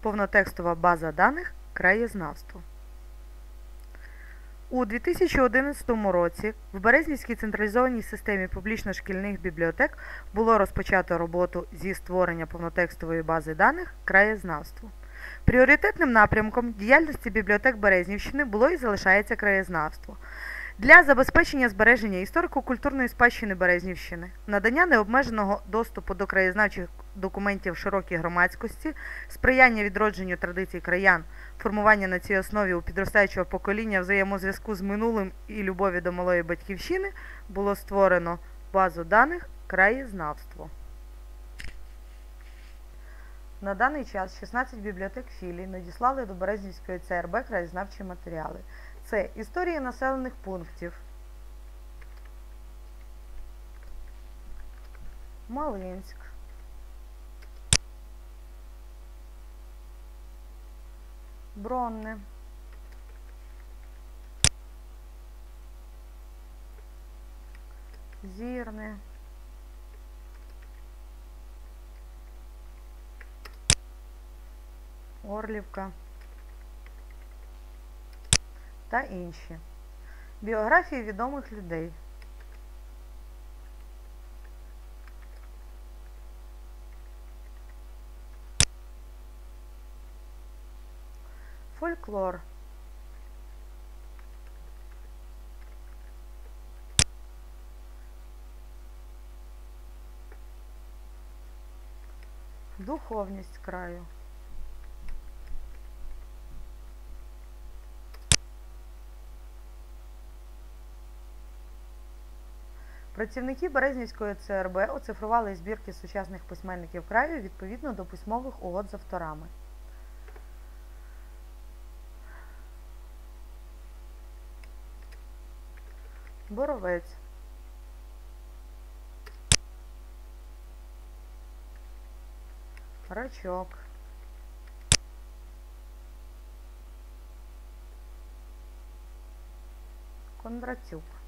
Повнотекстова база даних краєзнавство. У 2011 році в Березнівській централізованій системі публічно-шкільних бібліотек було розпочато роботу зі створення повнотекстової бази даних краєзнавство. Пріоритетним напрямком діяльності бібліотек Березнівщини було і залишається краєзнавство. Для забезпечення збереження історико-культурної спадщини Березнівщини, надання необмеженого доступу до краєзнавчих документів широкій громадськості, сприяння відродженню традицій краян, формування на цій основі у підростаючого покоління взаємозв'язку з минулим і любові до малої батьківщини було створено базу даних краєзнавство. На даний час 16 бібліотек філій надіслали до Березнівської ЦРБ краєзнавчі матеріали. Це історії населених пунктів, Малинськ, Бронне, Зірне, Орлівка та інші. Біографії відомих людей. Фольклор. Духовність краю. Працівники Березнівської ЦРБ оцифрували збірки сучасних письменників краю відповідно до письмових угод з авторами. Боровець. Рачок. Кондратюк.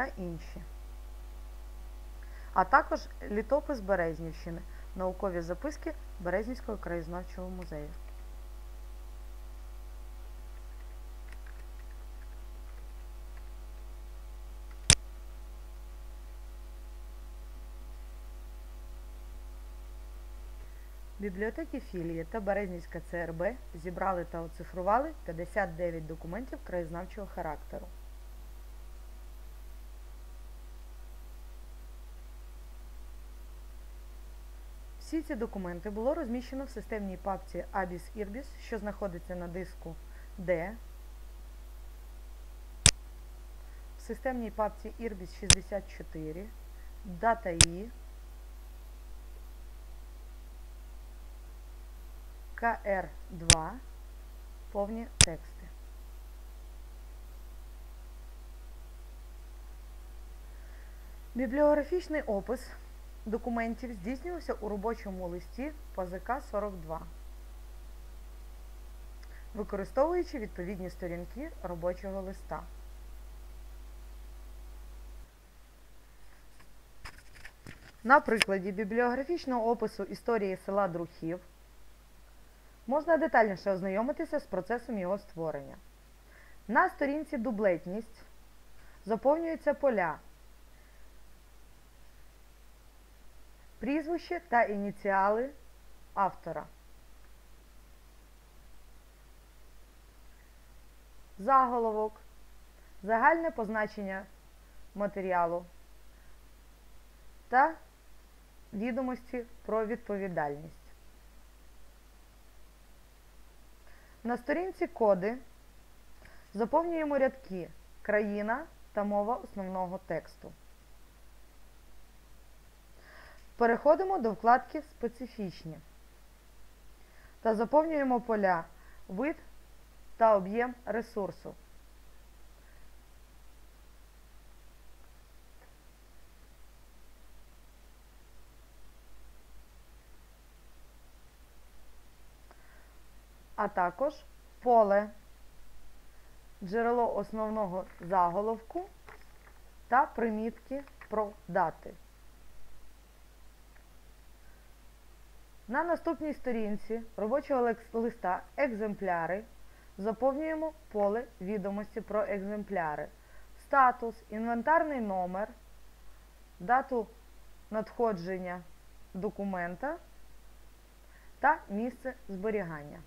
Та інші. А також літопис Березнівщини, наукові записки Березнівського краєзнавчого музею. Бібліотеки філії та Березнівська ЦРБ зібрали та оцифрували 59 документів краєзнавчого характеру. Всі ці документи було розміщено в системній папці ABIS IRBIS, що знаходиться на диску D, в системній папці IRBIS 64, DATA-I, KR2, повні тексти. Бібліографічний опис документів здійснювався у робочому листі ПЗК 42, використовуючи відповідні сторінки робочого листа. На прикладі бібліографічного опису історії села Друхів можна детальніше ознайомитися з процесом його створення. На сторінці Дублетність заповнюються поля прізвище та ініціали автора. Заголовок, загальне позначення матеріалу та відомості про відповідальність. На сторінці коди заповнюємо рядки країна та мова основного тексту. Переходимо до вкладки Специфічні та заповнюємо поля вид та об'єм ресурсу. А також поле, джерело основного заголовку та примітки про дати. На наступній сторінці робочого листа екземпляри заповнюємо поле відомості про екземпляри, статус, інвентарний номер, дату надходження документа та місце зберігання.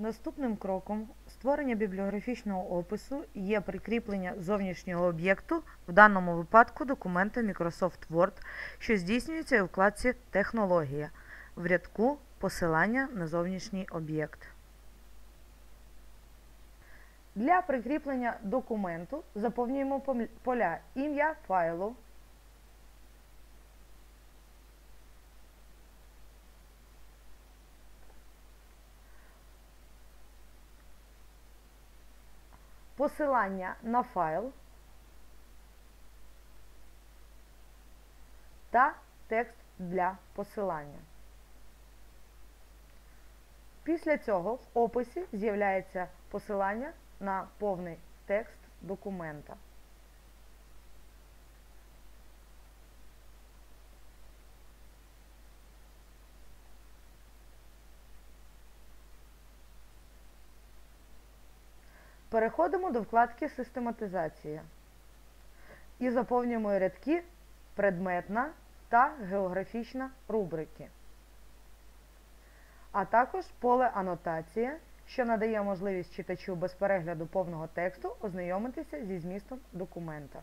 Наступним кроком створення бібліографічного опису є прикріплення зовнішнього об'єкту, в даному випадку документа Microsoft Word, що здійснюється у вкладці Технологія в рядку Посилання на зовнішній об'єкт. Для прикріплення документу заповнюємо поля ім'я файлу, посилання на файл та текст для посилання. Після цього в описі з'являється посилання на повний текст документа. Переходимо до вкладки Систематизація і заповнюємо рядки предметна та географічна рубрики, а також поле Анотація, що надає можливість читачу без перегляду повного тексту ознайомитися зі змістом документа.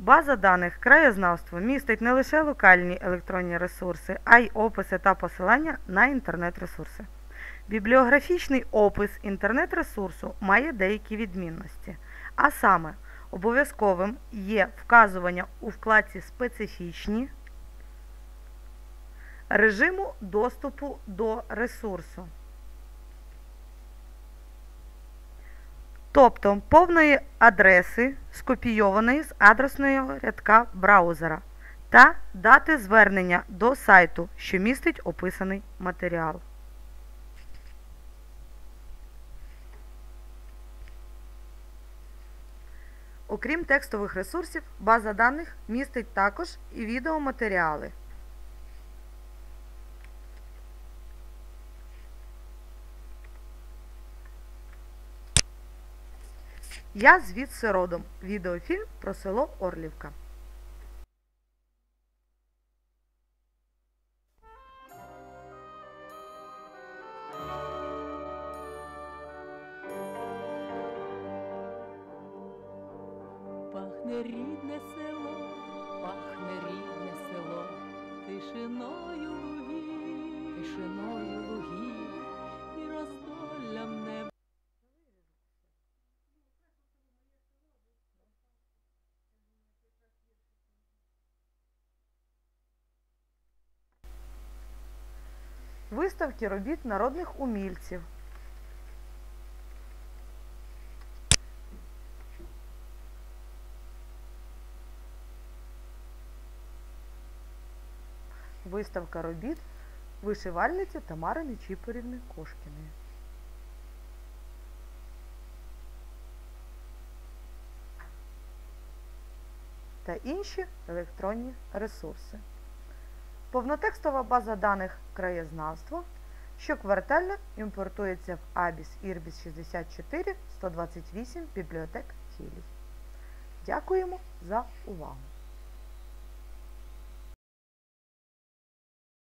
База даних краєзнавство містить не лише локальні електронні ресурси, а й описи та посилання на інтернет-ресурси. Бібліографічний опис інтернет-ресурсу має деякі відмінності, а саме обов'язковим є вказування у вкладці Специфічні режиму доступу до ресурсу. Тобто повної адреси, скопійованої з адресного рядка браузера, та дати звернення до сайту, що містить описаний матеріал. Окрім текстових ресурсів, база даних містить також і відеоматеріали. Я звідси родом. Відеофільм про село Орлівка. Пахне рідне село, пахне рідне село, тишиною лугів, тишиною лугів Виставки робіт народних умільців. Виставка робіт вишивальниці Тамари Нечіпорівни Кошкіної. Та інші електронні ресурси. Повнотекстова база даних краєзнавство, що квартально імпортується в ABIS IRBIS 64 128 бібліотек Кілій. Дякуємо за увагу!